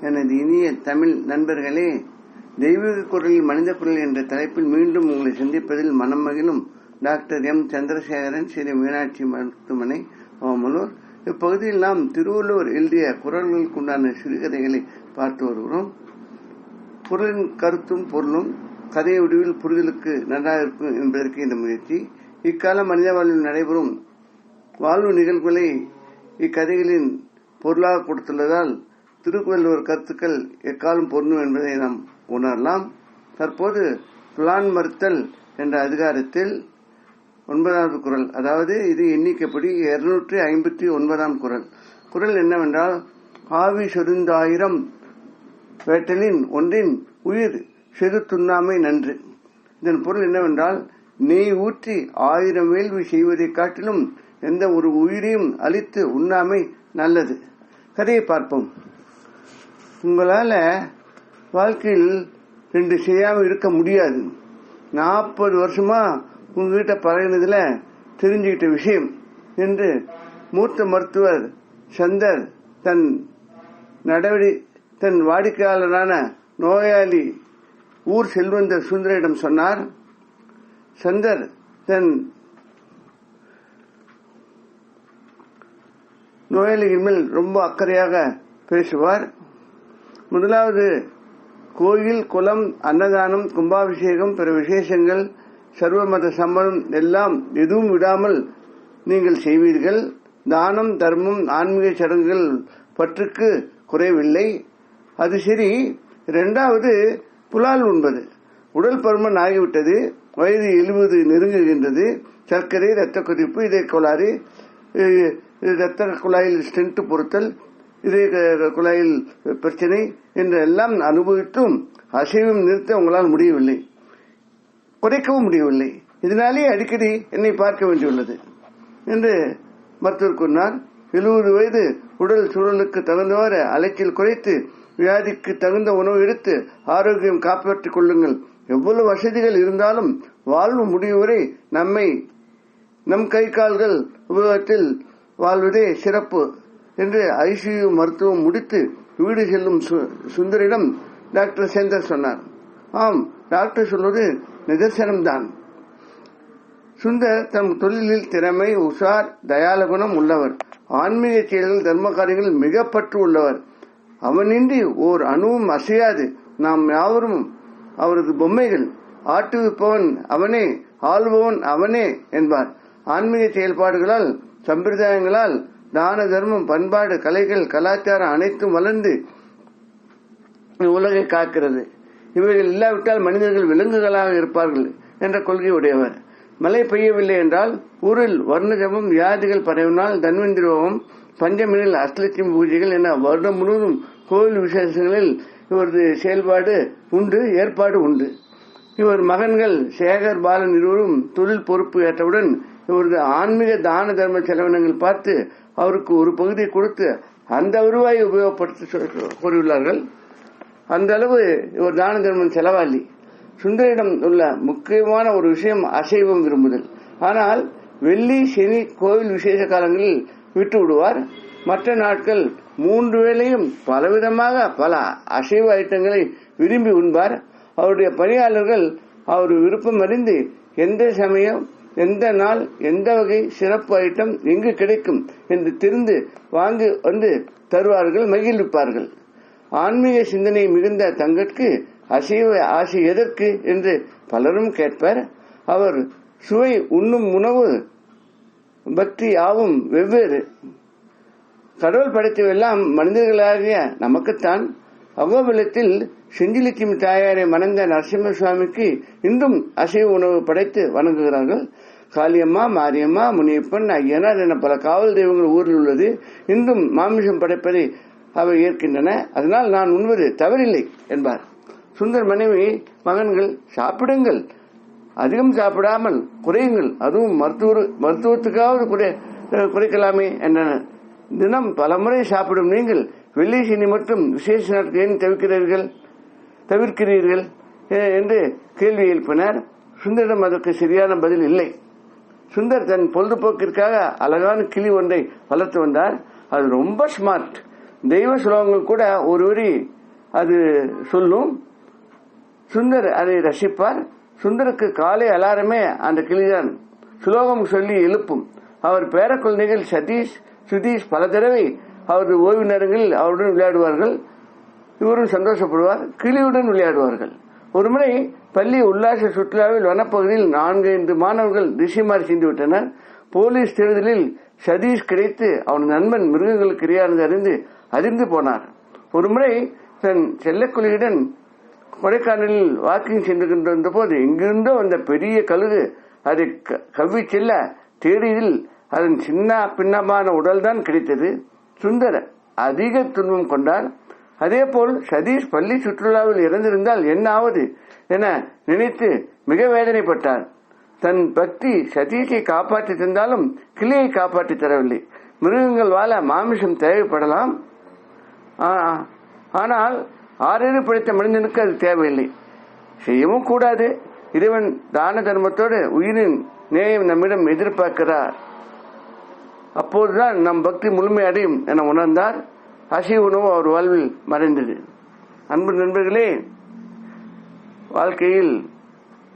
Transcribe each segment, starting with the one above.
எனது இனிய தமிழ் நண்பர்களே தெய்வீக குரலில் மனித குரல் என்ற தலைப்பில் மீண்டும் உங்களை சந்திப்பதில் மனம் மகிழும் டாக்டர் எம். சந்திரசேகரன் ஸ்ரீ மீனாட்சி மருத்துவமனை ஓமலூர் இப்பகுதியில் நாம் திருவள்ளுவர் எழுதிய குரல்களுக்குண்டான சிறுகதைகளை பார்த்து வருகிறோம். குரலின் கருத்தும் பொருளும் கதை முடிவில் புரிதலுக்கு நன்றாக இருக்கும் என்பதற்கு இந்த முயற்சி. இக்கால மனித வாழ்வில் நடைபெறும் வாழ்வு நிகழ்வுகளை இக்கதைகளின் பொருளாக கொடுத்துள்ளதால் திருக்குறள் கருத்துக்கள் எக்காலம் பொருந்தும் என்பதை நாம் உணரலாம். தற்போது பிளான் மறுத்தல் என்ற அதிகாரத்தில் ஒன்பதாவது குரல் அதாவது இது எண்ணிக்கைப்படி இருநூற்றி ஐம்பத்தி ஒன்பதாம் குரல். குரல் என்னவென்றால் ஆவி சொருந்தாயிரம் வேட்டலின் ஒன்றின் உயிர் செது துண்ணாமை நன்று. இதன் பொருள் என்னவென்றால் நெய் ஊற்றி ஆயிரம் வேள்வி செய்வதைக் காட்டிலும் எந்த ஒரு உயிரையும் அழித்து உண்ணாமை நல்லது. கதையை பார்ப்போம். உங்களால வாழ்க்கையில் ரெண்டு செய்யாம இருக்க முடியாது. நாற்பது வருஷமா உங்ககிட்ட பழகினதுல தெரிஞ்சுக்கிட்ட விஷயம் என்று மூத்த மருத்துவர் சந்தர் தன் நடவடி தன் வாடிக்கையாளரான நோயாளி ஊர் செல்வந்தர் சுந்தரிடம் சொன்னார். சந்தர் தன் நோயாளிகள் மேல் ரொம்ப அக்கறையாக பேசுவார். முதலாவது கோயில் குளம் அன்னதானம் கும்பாபிஷேகம் பிற விசேஷங்கள் சர்வ மத சம்மதம் எல்லாம் எதுவும் விடாமல் நீங்கள் செய்வீர்கள். தானம் தர்மம் ஆன்மீக சடங்குகள் பற்றுக்கு குறைவில்லை. அது சரி. இரண்டாவது புலால் உண்பது. உடல் பருமன் ஆகிவிட்டது. வயது எழுபது நெருங்குகின்றது. சர்க்கரை இரத்த கொதிப்பு இதய கோளாறு இரத்த குழாயில் ஸ்டென்ட் பொருத்தல் இதய குழாயில் பிரச்சனை என்று எல்லாம் அனுபவித்தும் அசைவம் நிறுத்த உங்களால் முடியவில்லை. குறைக்கவும் முடியவில்லை. இதனாலே அடிக்கடி என்னை பார்க்க வேண்டியுள்ளது என்று மருத்துவர் கூறினார். எழுபது வயது உடல் சூழலுக்கு தகுந்தவாறு அலைச்சல் குறைத்து வியாதிக்கு தகுந்த உணவு எடுத்து ஆரோக்கியம் காப்பாற்றிக் கொள்ளுங்கள். எவ்வளவு வசதிகள் இருந்தாலும் வாழ்வு முடியும் வரை நம்மை நம் கை கால்கள் உபயோகத்தில் வாழ்வதே சிறப்பு. என்று ஐசியு மருத்துவம் முடித்து வீடு செல்லும் சுந்தரிடம் டாக்டர் சேந்தர் சொன்னார். ஆம் டாக்டர் சொல்வது நிதர்சனம்தான். சுந்தர் தம் தொழிலில் திறமை உஷார் தயாலகுணம் உள்ளவர். ஆன்மீக செயல்கள் தர்ம காரியங்கள் மிக பற்று உள்ளவர். அவனின்றி ஓர் அணுவும் அசையாது. நாம் யாவரும் அவரது பொம்மைகள். ஆட்டுவிப்பவன் அவனே ஆள்பவன் அவனே என்பார். ஆன்மீக செயல்பாடுகளால் சம்பிரதாயங்களால் தான தர்மம் பண்பாடு கலைகள் கலாச்சாரம் அனைத்தும் வளர்ந்து உலகை காக்கிறது. இவைகள் இல்லாவிட்டால் மனிதர்கள் விலங்குகளாக இருப்பார்கள் என்ற கொள்கை உடையவர். மழை பெய்யவில்லை என்றால் ஊரில் வர்ணஜபம் வியாதிகள் பரவினால் தன்வந்திரோகம் பஞ்சமினில் அஷ்டலட்சுமி பூஜைகள் என வருடம் முழுவதும் கோவில் விசேஷங்களில் இவரது செயல்பாடு உண்டு ஏற்பாடு உண்டு. இவர் மகன்கள் சேகர் பாலன் இருவரும் தொழில் பொறுப்பு ஏற்றவுடன் இவரது ஆன்மீக தான தர்ம செலவினங்கள் பார்த்து அவருக்கு ஒரு பகுதியை கொடுத்து அந்த வருவாயை உபயோகப்படுத்த கூறியுள்ளார்கள் அந்த அளவு இவர் தான தர்மம் செலவாளி சுந்தரிடம் உள்ள முக்கியமான ஒரு விஷயம் அசைவம் விரும்புதல். ஆனால் வெள்ளி சனி கோவில் விசேஷ காலங்களில் விட்டு விடுவார். மற்ற நாட்கள் மூன்று வேளையும் பலவிதமாக பல அசைவ ஐட்டங்களை விரும்பி உண்பார். அவருடைய பணியாளர்கள் அவர் விருப்பம் அறிந்து எந்த சமயம் எந்த நாள் எந்த வகை சிறப்பு ஐட்டம் எங்கு கிடைக்கும் என்று தெரிந்து வாங்கி வந்து தருவார்கள் மகிழ்விப்பார்கள். ஆன்மீக சிந்தனை மிகுந்த தங்கற்கு அசைவ ஆசை எதற்கு என்று பலரும் கேட்பர். அவர் சுவை உண்ணும் உணவு பக்தி யாவும் வெவ்வேறு. கடவுள் படைத்தவெல்லாம் மனிதர்களாகிய நமக்குத்தான் அவ்வவலத்தில் செஞ்சிலட்சுமி தாயாரை மணந்த நரசிம்ம சுவாமிக்கு இன்றும் அசைவ உணவு படைத்து வணங்குகிறார்கள். காளியம்மா மாரியம்மா முனியப்பன் ஐயனார் என பல காவல் தெய்வங்கள் ஊரில் உள்ளது. இன்றும் மாமிசம் படைப்பதை அவை ஏற்கின்றன. அதனால் நான் உண்பது தவறில்லை என்பார். சுந்தர் மனைவி மகன்கள் சாப்பிடுங்கள். அதிகம் சாப்பிடாமல் குறையுங்கள். அதுவும் மருத்துவ மருத்துவத்துக்காவது குறை குறைக்கலாமே என்றனர். தினம் பலமுறை சாப்பிடும் நீங்கள் வெள்ளி சனி மட்டும் விசேஷ நாட்கள் ஏன் தவிர்க்கிறீர்கள்? தவிர்க்கிறீர்கள்? என்று கேள்வி எழுப்பினார். சுந்தரிடம் அதற்கு சரியான பதில் இல்லை. சுந்தர் தன் பொழுதுபோக்கிற்காக அழகான கிளி ஒன்றை வளர்த்து வந்தார். அது ரொம்ப ஸ்மார்ட் தெய்வ சுலோகங்கள் கூட ஒரு வரி அது சொல்லும். சுந்தர் அதை ரசிப்பார். சுந்தருக்கு காலை அலாரமே அந்த கிளிதான். சுலோகம் சொல்லி எழுப்பும். அவர் பேர குழந்தைகள் சதீஷ் சுதீஷ் பல தடவை அவரது ஓய்வு நேரங்களில் அவருடன் விளையாடுவார்கள். இவரும் சந்தோஷப்படுவார். கிளியுடன் விளையாடுவார்கள். ஒருமுறை பள்ளி உல்லாச சுற்றுலாவில் வனப்பகுதியில் நான்கு ஐந்து மாணவர்கள் திசைமாறி சென்று விட்டனர் போலீஸ் தேர்தலில் சதீஷ் கிடைத்து அவன் நண்பன் மிருகங்களுக்கு இரையானது அறிந்து அதிர்ந்து போனார். ஒருமுறை தன் செல்லக்குழியுடன் கொடைக்கானலில் வாக்கிங் சென்று கொண்டிருந்த போது எங்கிருந்தோ அந்த பெரிய கழுகு அதை க- கவ்வி செல்ல தேடியில் அதன் சின்ன பின்னமான உடல்தான் கிடைத்தது. சுந்தர அதிக துன்பம் கொண்டார். அதேபோல் சதீஷ் பள்ளி சுற்றுலாவில் இறந்திருந்தால் என்ன ஆவது என நினைத்து மிக வேதனைப்பட்டார். தன் பக்தி சதீஷை காப்பாற்றி தந்தாலும் கிளியை காப்பாற்றி தரவில்லை. மிருகங்கள் வாழ மாமிசம் தேவைப்படலாம். ஆ- ஆனால் ஆறறிவு படித்த மனிதனுக்கு அது தேவையில்லை. செய்யவும் கூடாது. இறைவன் தான தர்மத்தோடு உயிரின் நேயம் நம்மிடம் எதிர்பார்க்கிறார். அப்போதுதான் நம் பக்தி முழுமையடையும் என உணர்ந்தார். அசைவ உணவு அவர் வாழ்வில் மறைந்தது. அன்பு நண்பர்களே வாழ்க்கையில்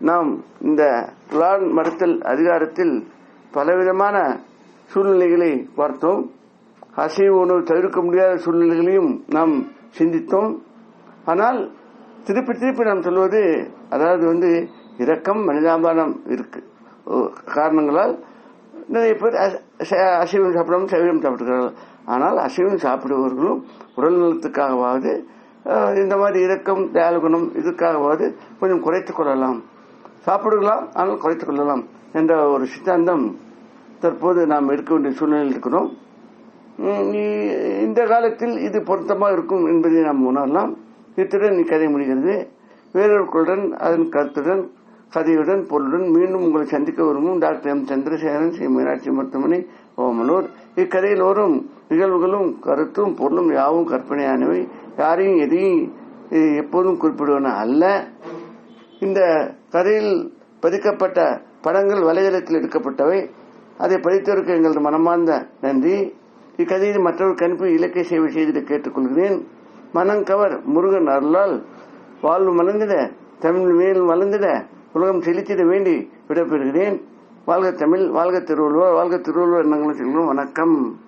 நாம் இந்த துலான் மறுத்தல் அதிகாரத்தில் பலவிதமான சூழ்நிலைகளை பார்த்தோம். அசைவ உணவு தவிர்க்க முடியாத சூழ்நிலைகளையும் நாம் சிந்தித்தோம். ஆனால் திருப்பி திருப்பி நாம் சொல்வது அதாவது வந்து இரக்கம் மனிதாபானம் இருக்கு. காரணங்களால் நிறைய பேர் அசைவம் சாப்பிடாமல் சைவம் சாப்பிட்டுக்கிறார்கள் ஆனால் அசைவம் சாப்பிடுபவர்களும் உடல் நலத்துக்காகவாவது இந்த மாதிரி இரக்கம் தயாள குணம் இதுக்காகவாவது கொஞ்சம் குறைத்துக் கொள்ளலாம். சாப்பிடுகலாம் ஆனால் குறைத்துக் கொள்ளலாம் என்ற ஒரு சித்தாந்தம் தற்போது நாம் எடுக்க வேண்டிய சூழ்நிலையில் இருக்கிறோம். இந்த காலத்தில் இது பொருத்தமாக இருக்கும் என்பதை நாம் உணரலாம். இத்துடன் இக்கதை முடிகிறது. வேறொரு குழுடன் அதன் கருத்துடன் கதையுடன் பொருளுடன் மீண்டும் உங்களை சந்திக்க விரும்பும் டாக்டர் எம். சந்திரசேகரன் ஸ்ரீ மீனாட்சி மருத்துவமனை ஓமலூர் இக்கதையில் வரும் நிகழ்வுகளும் கருத்தும் பொருளும் யாவும் கற்பனையானவை. யாரையும் எதையும் எப்போதும் குறிப்பிடுவன அல்ல. இந்த கதையில் பதிக்கப்பட்ட படங்கள் வலைதளத்தில் எடுக்கப்பட்டவை. அதை படித்தவருக்கு எங்களது மனமார்ந்த நன்றி. இக்கதையில் மற்றவருக்கு அனுப்பி இலக்கிய சேவை செய்திட கேட்டுக்கொள்கிறேன். மனங்கவர் முருகன் அருளால் வாழ்வு மலர்ந்திட தமிழ் மேல் மலர்ந்திட உலகம் செலுத்திட வேண்டி விடைபெறுகிறேன். வாழ்க தமிழ் வாழ்க திருவள்ளுவர் வாழ்க திருவள்ளுவர் எண்ணங்களும் செல்கிறோம் வணக்கம்.